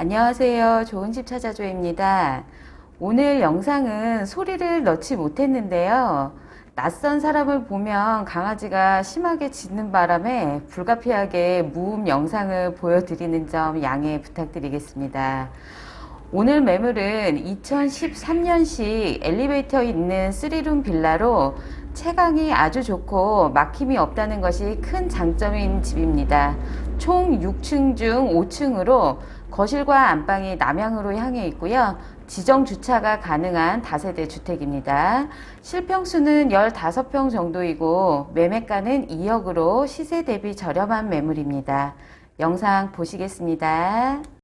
안녕하세요. 좋은 집 찾아줘입니다. 오늘 영상은 소리를 넣지 못했는데요. 낯선 사람을 보면 강아지가 심하게 짖는 바람에 불가피하게 무음 영상을 보여드리는 점 양해 부탁드리겠습니다. 오늘 매물은 2013년식 엘리베이터 있는 3룸 빌라로 채광이 아주 좋고 막힘이 없다는 것이 큰 장점인 집입니다. 총 6층 중 5층으로 거실과 안방이 남향으로 향해 있고요. 지정 주차가 가능한 다세대 주택입니다. 실평수는 15평 정도이고 매매가는 2억으로 시세 대비 저렴한 매물입니다. 영상 보시겠습니다.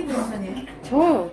어디 분선이에요? 저